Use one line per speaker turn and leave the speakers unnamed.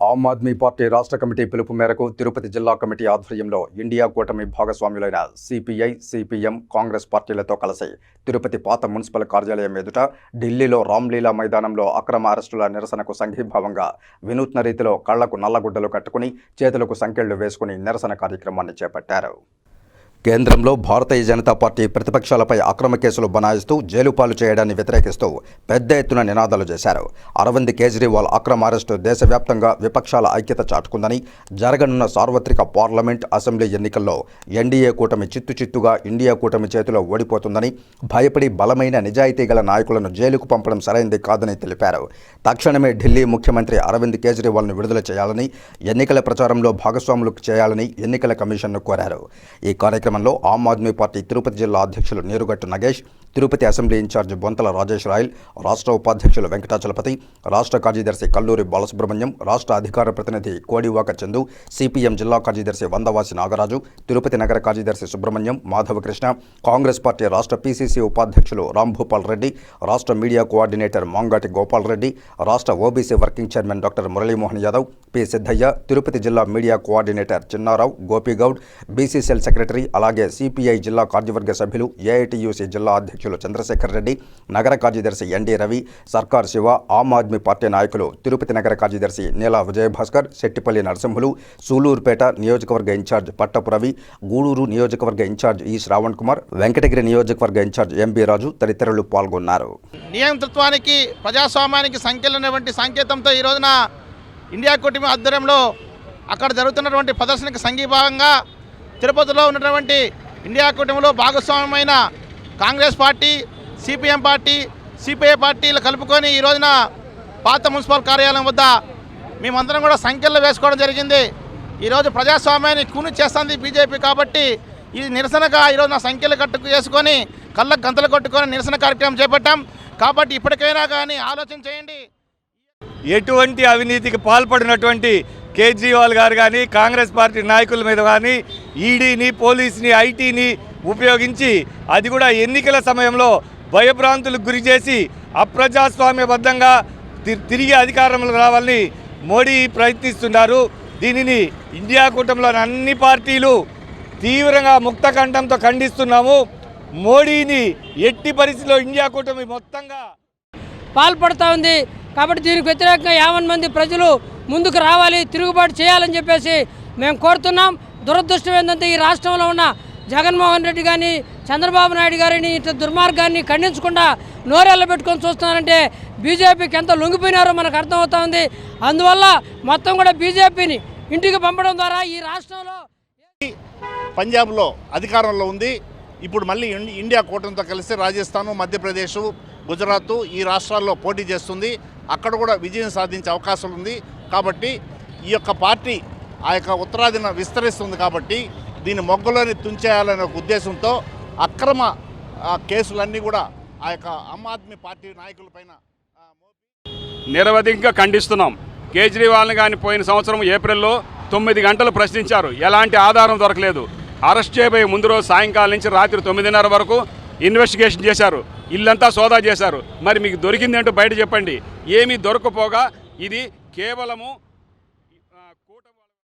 ఆమ్ Aadmi party రాష్ట్ర committee పిలుపు మేరకు తిరుపతి జిల్లా కమిటీ ఆధ్వర్యంలో ఇండియా కూటమి భాగస్వాములైన సిపిఐ సిపిఎం కాంగ్రెస్ పార్టీలతో కలిసి తిరుపతి పాత మున్సిపల్ కార్యాలయం ఎదుట ఢిల్లీలో రామ్లీలా మైదానంలో అక్రమ అరెస్టుల నిరసనకు సంఘీభావంగా వినూత్న రీతిలో కళ్ళకు నల్లగుడ్డలు కట్టుకుని చేతులకు సంకెళ్ళు వేసుకుని నిరసన కార్యక్రమాన్ని చేపట్టారు. కేంద్రంలో భారతీయ జనతా పార్టీ ప్రతిపక్షాలపై అక్రమ కేసులు బనాయిస్తూ జైలు పాలు చేయడాన్ని వ్యతిరేకిస్తూ పెద్ద ఎత్తున నినాదాలు చేశారు. అరవింద్ కేజ్రీవాల్ అక్రమ అరెస్టు దేశవ్యాప్తంగా విపక్షాల ఐక్యత చాటుకుందని జరగనున్న సార్వత్రిక పార్లమెంట్ అసెంబ్లీ ఎన్నికల్లో ఎన్డీఏ కూటమి చిత్తు చిత్తుగా ఇండియా కూటమి చేతిలో ఓడిపోతుందని భయపడి బలమైన నిజాయితీ గల నాయకులను జైలుకు పంపడం సరైంది కాదని తెలిపారు. తక్షణమే ఢిల్లీ ముఖ్యమంత్రి అరవింద్ కేజ్రీవాల్ను విడుదల చేయాలని ఎన్నికల ప్రచారంలో భాగస్వాములు చేయాలని ఎన్నికల కమిషన్ను కోరారు. ఈ కార్యక్రమం కార్యక్రమంలో ఆమ్ ఆద్మీ పార్టీ తిరుపతి జిల్లా అధ్యక్షులు నీరుగట్టు నగేష్ తిరుపతి అసెంబ్లీ ఇన్ఛార్జ్ బొంతల రాజేష్ రాయల్ రాష్ట్ర ఉపాధ్యక్షులు వెంకటాచలపతి రాష్ట్ర కార్యదర్శి కల్లూరి బాలసుబ్రహ్మణ్యం రాష్ట్ర అధికార ప్రతినిధి కోడివాక చందు సిపిఎం జిల్లా కార్యదర్శి వందవాసి నాగరాజు తిరుపతి నగర కార్యదర్శి సుబ్రహ్మణ్యం మాధవకృష్ణ కాంగ్రెస్ పార్టీ రాష్ట్ర పీసీసీ ఉపాధ్యక్షులు రాంభూపాల్ రెడ్డి రాష్ట్ర మీడియా కోఆర్డినేటర్ మాంగాటి గోపాల్ రెడ్డి రాష్ట్ర OBC working chairman doctor Muralimohan Yadav P Siddaiah Tirupati జిల్లా media coordinator Chinnarao Gopigoud BCCL secretary అలాగే సిపిఐ జిల్లా కార్యవర్గ సభ్యులు ఏఐటియూసీ జిల్లా అధ్యక్షులు చంద్రశేఖర్ రెడ్డి నగర కార్యదర్శి ఎన్డీ రవి సర్కార్ శివ ఆమ్ ఆద్మీ పార్టీ నాయకులు తిరుపతి నగర కార్యదర్శి నీలా విజయభాస్కర్ శెట్టిపల్లి నరసింహులు సూలూరుపేట నియోజకవర్గ ఇన్ఛార్జ్ పట్టపు రవి గూడూరు నియోజకవర్గ ఇన్ఛార్జ్ ఈ శ్రావణ్ కుమార్ వెంకటగిరి నియోజకవర్గ ఇన్ఛార్జ్ ఎంబీ రాజు తదితరులు పాల్గొన్నారు.
నియంతృత్వానికి ప్రజాస్వామ్యానికి సంఖ్యలైనటువంటి సంకేతంతో ఈ రోజున ఇండియా కూటమి ఆధ్వర్యంలో అక్కడ జరుగుతున్నటువంటి ప్రదర్శనకు సంఘీభాగంగా తిరుపతిలో ఉన్నటువంటి ఇండియా కూటమిలో భాగస్వామ్యమైన Congress party CPM party CPI పార్టీలు కలుపుకొని ఈ రోజున పాత మున్సిపల్ కార్యాలయం వద్ద మేమందరం కూడా సంఖ్యలు వేసుకోవడం జరిగింది. ఈరోజు ప్రజాస్వామ్యాన్ని కూని చేస్తుంది బీజేపీ కాబట్టి ఈ నిరసనగా ఈరోజు నా సంఖ్యలు కట్టుకు చేసుకొని కళ్ళకు గంతలు కొట్టుకొని నిరసన కార్యక్రమం చేపట్టాం. కాబట్టి ఇప్పటికైనా కానీ ఆలోచన చేయండి.
ఎటువంటి అవినీతికి పాల్పడినటువంటి కేజ్రీవాల్ గారు కానీ కాంగ్రెస్ పార్టీ నాయకుల మీద కానీ ఈడీని పోలీసుని ఐటీని ఉపయోగించి అది కూడా ఎన్నికల సమయంలో భయభ్రాంతులకు గురి చేసి అప్రజాస్వామ్యబద్ధంగా తి- తిరిగి అధికారంలో రావాలని మోడీ ప్రయత్నిస్తున్నారు. దీనిని ఇండియా కూటమిలోని అన్ని పార్టీలు తీవ్రంగా ముక్తకంఠంతో ఖండిస్తున్నాము. మోడీని ఎట్టి పరిస్థితిలో ఇండియా కూటమి మొత్తంగా
పాల్పడుతూ ఉంది. కాబట్టి దీనికి వ్యతిరేకంగా యావన్ మంది ప్రజలు ముందుకు రావాలి తిరుగుబాటు చేయాలని చెప్పేసి మేము కోరుతున్నాం. దురదృష్టం ఏంటంటే ఈ రాష్ట్రంలో ఉన్న జగన్మోహన్ రెడ్డి కానీ చంద్రబాబు నాయుడు గారిని ఇట్లా దుర్మార్గాన్ని ఖండించకుండా నోరెళ్ళ పెట్టుకొని చూస్తున్నారంటే బీజేపీకి ఎంత లొంగిపోయినారో మనకు అర్థమవుతా ఉంది. అందువల్ల మొత్తం కూడా బీజేపీని ఇంటికి పంపడం ద్వారా ఈ రాష్ట్రంలో
పంజాబ్లో అధికారంలో ఉంది. ఇప్పుడు మళ్ళీ ఇండియా కూటమితో కలిసి రాజస్థాను మధ్యప్రదేశ్ గుజరాత్ ఈ రాష్ట్రాల్లో పోటీ చేస్తుంది. అక్కడ కూడా విజయం సాధించే అవకాశం ఉంది. కాబట్టి ఈ యొక్క పార్టీ ఆ యొక్క ఉత్తరాదిన విస్తరిస్తుంది కాబట్టి దీన్ని మొగ్గలోని తుంచేయాలనే ఒక ఉద్దేశంతో అక్రమ కేసులన్నీ కూడా ఆ యొక్క ఆమ్ ఆద్మీ పార్టీ నాయకులపైన ఆ,
నిరవధికంగా ఖండిస్తున్నాం. కేజ్రీవాల్ని కానీ పోయిన సంవత్సరం ఏప్రిల్లో తొమ్మిది గంటలు ప్రశ్నించారు. ఎలాంటి ఆధారం దొరకలేదు. అరెస్ట్ చేయబోయే ముందు రోజు సాయంకాలం నుంచి రాత్రి తొమ్మిదిన్నర వరకు ఇన్వెస్టిగేషన్ చేశారు. ఇల్లంతా సోదా చేశారు. మరి మీకు దొరికిందంటూ బయట చెప్పండి. ఏమీ దొరకపోగా ఇది కేవలము